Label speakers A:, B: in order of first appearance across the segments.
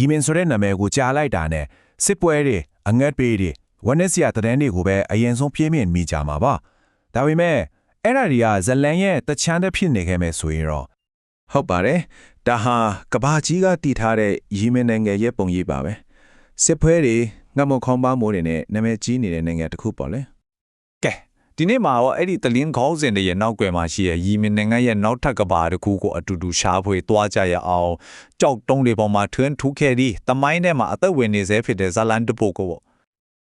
A: ဂီမင်ဆိုတဲ့နာမည်ကိုကြားလိုက်တာနဲ့စစ်ပွဲတွေအငတ်ပေးတွေဝနက်စရာတတဲ့တွေကိုပဲအရင်ဆုံးပြင်းပြင်းမိကြမှာပါဒါပေမဲ့အဲ့ဒါတွေကဇလန်ရဲ့တချမ်းတဲ့ဖြစ်နေခဲ့မယ်ဆိုရင်တော့
B: ဟုတ်ပါတယ်ဒါဟာကဘာကြီးကတည်ထားတဲ့ယီမင်နိုင်ငံရဲ့ပုံရိပ်ပါပဲစစ်ဖွဲတွေငတ်မခေါင်းပါမိုးတွေနဲ့နာမည်ကြီးနေတဲ့နိုင်ငံတစ်ခုပေါ့လေ
C: ကဲ ဒီနေ့မှာတော့အဲ့ဒီတလင်းခေါင်းစဉ်တွေရဲ့နောက်ွယ်မှာရှိတဲ့ရီမင်နိုင်ငံရဲ့နောက်ထပ်ကဘာတစ်ခုကိုအတူတူရှားဖွေသွားကြရအောင်ကြောက်တုံးတွေပေါ်မှာထွန်းထူးခဲ့ပြီးတမိုင်းထဲမှာအသက်ဝင်နေစေဖြစ်တဲ့ဇလန်တပုတ်ကိုပေါ့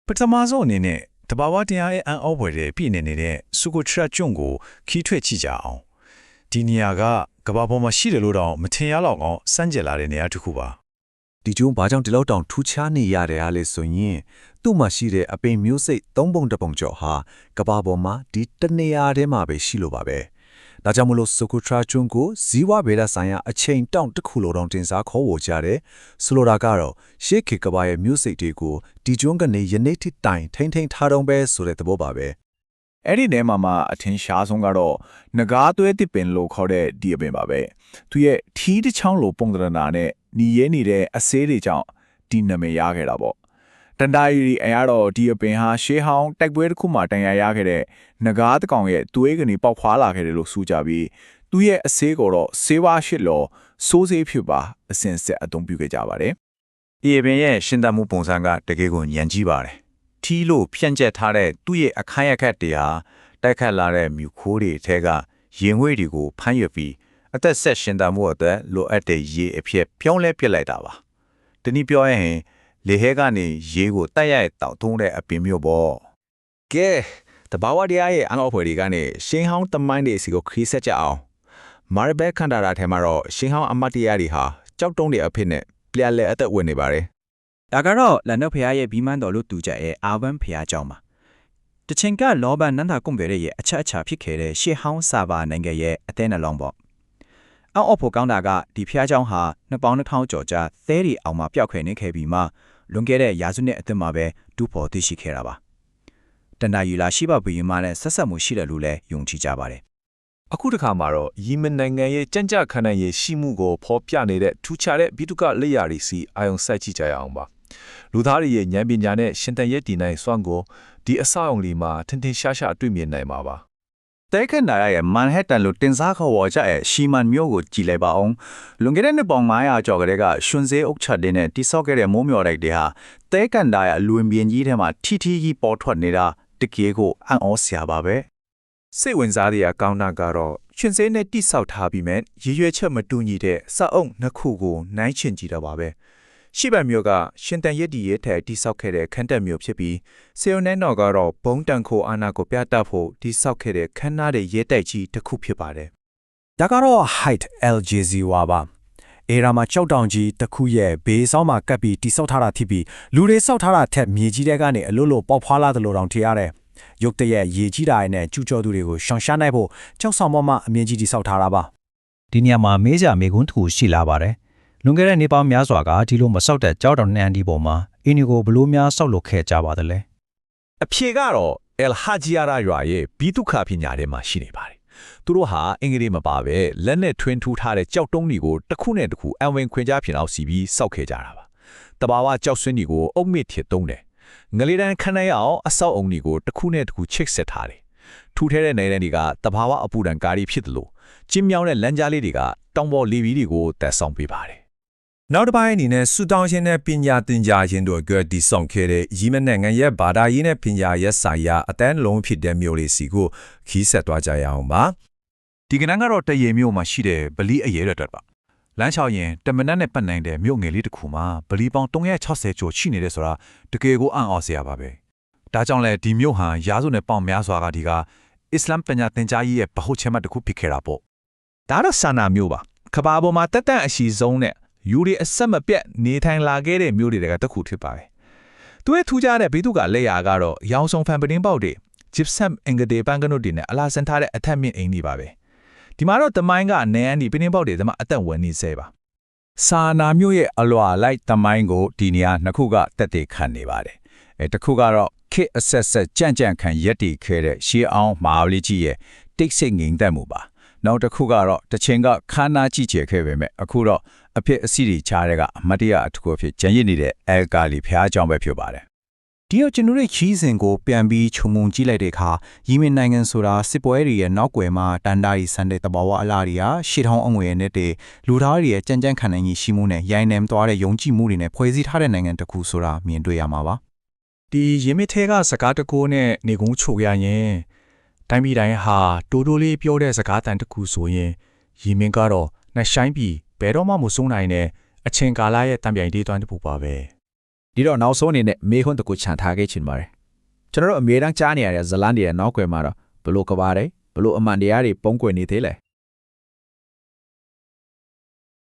D: ပထမဆုံးအနေနဲ့တဘာဝတရားရဲ့အန်အောဖွယ်တဲ့ပြည်နေနေတဲ့ဆူကိုထရက်ကျွန်းကိုခီးထွက်ကြည့်ကြအောင်ဒီနေရာကကဘာပေါ်မှာရှိတယ်လို့တော့မထင်ရတော့အောင်စမ်းကြလာတဲ့နေရာတစ်ခုပါ
E: ဒီကျုံဘာကြောင့်ဒီလောက်တောင်ထူးခြားနေရတယ်အားလဲဆိုရင် သူ့မှာရှိတဲ့အပိန်မျိုးစိတ်၃ပုံတစ်ပုံကျော်ဟာကဘာပေါ်မှာဒီတနေရာထဲမှာပဲရှိလို့ပါပဲဒါကြောင့်မလို့ဆိုကိုထရာကျွန်းကိုဇီဝဗေဒဆိုင်ရာအချိန်တောင့်တစ်ခုလိုတောင်တင်စားခေါ်ဝေကြတယ်ဆိုလိုတာကတော့ရှေးခေတ်ကဘာရဲ့မျိုးစိတ်တွေကိုဒီကျွန်းကနေယနေ့ထိတိုင်ထိမ့်ထိန်ထားတော့ပဲဆိုတဲ့သဘောပါပဲ
B: အဲ့ဒီထဲမှာမှအထင်ရှားဆုံးကတော့ငကားသွဲတစ်ပင်လို့ခေါ်တဲ့ဒီအပင်ပါပဲသူရဲ့ထီးတစ်ချောင်းလိုပုံသဏ္ဍာန်နဲ့ညီရဲနေတဲ့အဆေးတွေကြောင့်ဒီနာမည်ရခဲ့တာပေါ့ တန်တာရီအရာတော့ဒီအပင်ဟာရှေးဟောင်းတိုက်ပွဲတစ်ခုမှတန်ရာရခဲ့တဲ့ငကားတစ်ကောင်ရဲ့သွေးကနေပေါက်ဖွာလာခဲ့တယ်လို့ဆိုကြပြီးသူရဲ့အဆေးကိုတော့ဆေးဝါးရှစ်လောစိုးဆေးဖြစ်ပါအစင်ဆက်အသုံးပြုခဲ့ကြပါတယ်
C: ဒီအပင်ရဲ့ရှင်းတမှုပုံစံကတကယ်ကိုညံကြီးပါတယ်ထီးလို့ဖြန့်ကျက်ထားတဲ့သူ့ရဲ့အခန်းရခက်တွေဟာတိုက်ခတ်လာတဲ့မြူခိုးတွေထဲကရင်ဝဲတွေကိုဖမ်းရွက်ပြီးအသက်ဆက်ရှင်းတမှုအတွက်လိုအပ်တဲ့ရေအဖြစ်ပြောင်းလဲပစ်လိုက်တာပါတနည်းပြောရရင် လေဟဲကနေရေကိုတိုက်ရိုက်တောက်ထုံးတဲ့အပင်မျိုးပေါ့
F: ကဲတဘာဝတရားရဲ့အနောက်ဖွဲ့တွေကနေရှင်းဟောင်းတမိုင်းတွေစီကိုခရီးဆက်ကြအောင်မာရဘက်ခန္ဓာရာထဲမှာတော့ရှင်းဟောင်းအမတ်တရားတွေဟာကြောက်တုံးတွေအဖြစ်နဲ့ပြက်လက်အသက်ဝင်နေပါတယ်
G: ဒါကတော့လန်တော့ဖရားရဲ့ဘီမန်းတော်လို့တူကြရဲ့အာဝမ်ဖရားကြောင့်ပါတချင်ကလောဘနန္ဒကုံပေရဲ့အချက်အချာဖြစ်ခဲ့တဲ့ရှေဟောင်းစာဘာနိုင်ငံရဲ့အသေးနှလုံးပေါ့အောက်အဖို့ကောင်းတာကဒီဖရားကြောင့်ဟာနှစ်ပေါင်း2000ကျော်ကြာသဲရီအောင်မှာပျောက်ခွေနေခဲ့ပြီးမှ လွန်ခဲ့တဲ့ရာစုနှစ်အသစ်မှာပဲဒူးဖို့သိရှိခဲ့တာပါတန်တာယူလာရှိပါဘီယမနဲ့ဆက်ဆက်မှုရှိတယ်လို့လည်းယုံကြည်ကြပါတယ်
D: အခုတစ်ခါမှာတော့ယီမင်နိုင်ငံရဲ့ကြံ့ကြခန္ဓာရဲ့ရှိမှုကိုဖော်ပြနေတဲ့ထူးခြားတဲ့ဘီတုကလက်ရာတွေစီအာယုံစိုက်ကြည့်ကြရအောင်ပါလူသားတွေရဲ့ဉာဏ်ပညာနဲ့ရှင်တန်ရဲ့တည်နိုင်စွမ်းကိုဒီအဆောက်အုံလေးမှာထင်ထင်ရှားရှားတွေ့မြင်နိုင်မှာပါ
C: တဲခန္ဓာရဲ့မန်ဟက်တန်လို့တင်စားခေါ်ဝေါ်ကြရဲ့ရှီမန်မျိုးကိုကြည်လိုက်ပါအောင်လွန်ခဲ့တဲ့နှစ်ပေါင်း900ကျော်ကလေးကရွှွန်စေးအုပ်ချက်တွေနဲ့တိဆောက်ခဲ့တဲ့မိုးမျော်တိုက်တွေဟာတဲခန္ဓာရဲ့အလွင်ပြင်းကြီးထဲမှာထီထီကြီးပေါ်ထွက်နေတာတကယ်ကိုအံ့ဩစရာပါပဲ
B: စိတ်ဝင်စားတဲ့အကောင်းတာကတော့ရှင်စဲနဲ့တိဆောက်ထားပြီးမဲ့ရရွယ်ချက်မတူညီတဲ့စအုပ်နှစ်ခုကိုနိုင်ချင်ကြည့်တော့ပါပဲ ရှိပတ်မျိုးကရှင်တန်ရက်ဒီရဲ့ထဲတိဆောက်ခဲ့တဲ့ခန်းတက်မျိုးဖြစ်ပြီးဆေယုန်နဲနော်ကတော့ဘုံတန်ခိုအာနာကိုပြတတ်ဖို့တိဆောက်ခဲ့တဲ့ခန်းနာတဲ့ရဲတိုက်ကြီးတစ်ခုဖြစ်ပါတယ်
A: ဒါကတော့ height LJZ ဝါပါအေရာမှာကြောက်တောင်ကြီးတစ်ခုရဲ့ဘေးဆောင်မှာကပ်ပြီးတိဆောက်ထားတာဖြစ်ပြီးလူတွေဆောက်ထားတာထက်မြေကြီးတဲကနေအလို့လို့ပေါက်ဖွာလာတယ်လို့တောင်ထင်ရတယ်ရုတ်တရက်ရေကြီးတာနဲ့ကျူကျော်သူတွေကိုရှောင်ရှားနိုင်ဖို့ကြောက်ဆောင်ပေါ်မှာအမြင့်ကြီးတိဆောက်ထားတာပါ
H: ဒီနေရာမှာမေးကြမေကွန်းတစ်ခုရှိလာပါတယ်။ လွန်ခဲ့တဲ့နေပေါင်းများစွာကဒီလိုမဆောက်တဲ့ကြောက်တောင်နှံဒီပေါ်မှာအင်းဒီကိုဘလို့များဆောက်လုပ်ခဲ့ကြပါသလဲ
D: အဖြေကတော့ El Hajiara ရွာရဲ့ဘီတုခပညာထဲမှာရှိနေပါတယ်။သူတို့ဟာအင်္ဂလိပ်မပါပဲလက်နဲ့ထွင်းထူးထားတဲ့ကြောက်တုံးတွေကိုတစ်ခုနဲ့တစ်ခုအံဝင်ခွင်ကြဖြစ်အောင်စီပြီးစောက်ခဲ့ကြတာပါ။တဘာဝကြောက်ဆွင်းတွေကိုအုတ်မြစ်ထစ်သုံးတယ်။ငလေးတန်းခဏရအောင်အဆောက်အုံတွေကိုတစ်ခုနဲ့တစ်ခုချိတ်ဆက်ထားတယ်။ထူထဲတဲ့နေတဲ့တွေကတဘာဝအပူဒဏ်ကားရီဖြစ်တယ်လို့ကျင်းမြောင်းတဲ့လမ်းကြားလေးတွေကတောင်ပေါ်လီဗီတွေကိုတက်ဆောင်ပေးပါတယ်
I: နောက်တစ်ပိုင်းအနေနဲ့ဆူတောင်းရှင်နဲ့ပညာသင်ကြားခြင်းတို့အတွက်ဒီဆောင်ခဲ့တဲ့ရီမန်နိုင်ငံရဲ့ဘာသာရေးနဲ့ပညာရေးဆိုင်ရာအတန်းလုံးဖြစ်တဲ့မျိုးလေးစီကိုခီးဆက်သွားကြရအောင်ပါ
B: ဒီကနန်းကတော့တရေမြို့မှာရှိတဲ့ဗလီအရဲရအတွက်ပါလမ်းချောင်းရင်တမနက်နဲ့ပတ်နိုင်တဲ့မြို့ငယ်လေးတစ်ခုမှာဗလီပေါင်း360ကျော်ရှိနေတယ်ဆိုတာတကယ်ကိုအံ့ဩစရာပါပဲဒါကြောင့်လဲဒီမြို့ဟာရာစုနဲ့ပေါင်များစွာကဒီကအစ္စလမ်ပညာသင်ကြားရေးရဲ့ဗဟုချေမှတ်တစ်ခုဖြစ်ခဲ့တာပေါ့ဒါတော့ဆန္နာမြို့ပါကဘာပေါ်မှာတက်တန့်အရှိဆုံးနဲ့ ယူရီအဆက်မပြတ်နေထိုင်လာခဲ့တဲ့မြို့တွေကတစ်ခုဖြစ်ပါတယ်သူရဲ့ထူးခြားတဲ့ဘိတုကလက်ရာကတော့ရောင်စုံဖန်ပတင်းပေါက်တွေဂျစ်ဆမ်အင်္ဂဒေပန်ကနုတ်တွေနဲ့အလားစင်ထားတဲ့အထက်မြင့်အိမ်တွေပါပဲဒီမှာတော့တမိုင်းကနေအန်ဒီပတင်းပေါက်တွေသမားအသက်ဝင်နေစေပါ
C: စာနာမျိုးရဲ့အလွာလိုက်တမိုင်းကိုဒီနေရာနှစ်ခုကတက်တည်ခံနေပါတယ်။အဲတစ်ခုကတော့ခေတ်အဆက်ဆက်ကြံ့ကြံ့ခံရက်တီခဲတဲ့ရှေးအောင်မဟာဝလီကြီးရဲ့တိတ်ဆိတ်ငိမ်သက်မှုပါ
J: နောက်တစ်ခုကတော့တချင်းကခန်းနာကြည့်ချေခဲ့ပေမဲ့အခုတော့အဖြစ်အစီတွေချားတဲ့ကအမတ်တရအထူးအဖြစ်ကျန်ရစ်နေတဲ့အဲကာလီဖျားကြောင့်ပဲဖြစ်ပါတယ်
B: ဒီတော့ကျွန်တော်တို့ခီးစဉ်ကိုပြန်ပြီးခြုံငုံကြည့်လိုက်တဲ့အခါယီမင်နိုင်ငံဆိုတာစစ်ပွဲတွေရဲ့နောက်ွယ်မှာတန်တာရီဆန်တဲ့တဘာဝအလားတွေကရှေ့ထောင်းအငွေနဲ့တဲ့လူသားတွေရဲ့ကြမ်းကြမ်းခံနိုင်ရည်ရှိမှုနဲ့ရိုင်းနှံသွားတဲ့ယုံကြည်မှုတွေနဲ့ဖွဲ့စည်းထားတဲ့နိုင်ငံတစ်ခုဆိုတာမြင်တွေ့ရမှာပါ
K: ဒီရင်းမစ်ထဲကစကားတကိုးနဲ့နေကုန်းချိုရရင် တိုင်းပြည်တိုင်းဟာတိုးတိုးလေးပြောတဲ့စကားတန်တစ်ခုဆိုရင်ရီမင်းကတော့နှဆိုင်ပြီးဘယ်တော့မှမဆုံးနိုင်တဲ့အချင်းကာလရဲ့တံပြိုင်ဒေးသွမ်းတစ်ခုပါပဲ
L: ဒီတော့နောက်ဆုံးအနေနဲ့မေခွန်းတစ်ခုခြံထားခဲ့ချင်ပါတယ်ကျွန်တော်တို့အမြဲတမ်းကြားနေရတဲ့ဇလန်ဒီရဲ့နောက်ွယ်မှာတော့ဘလို့ကပါတယ်ဘလို့အမှန်တရားတွေပုံကွယ်နေသေးလဲ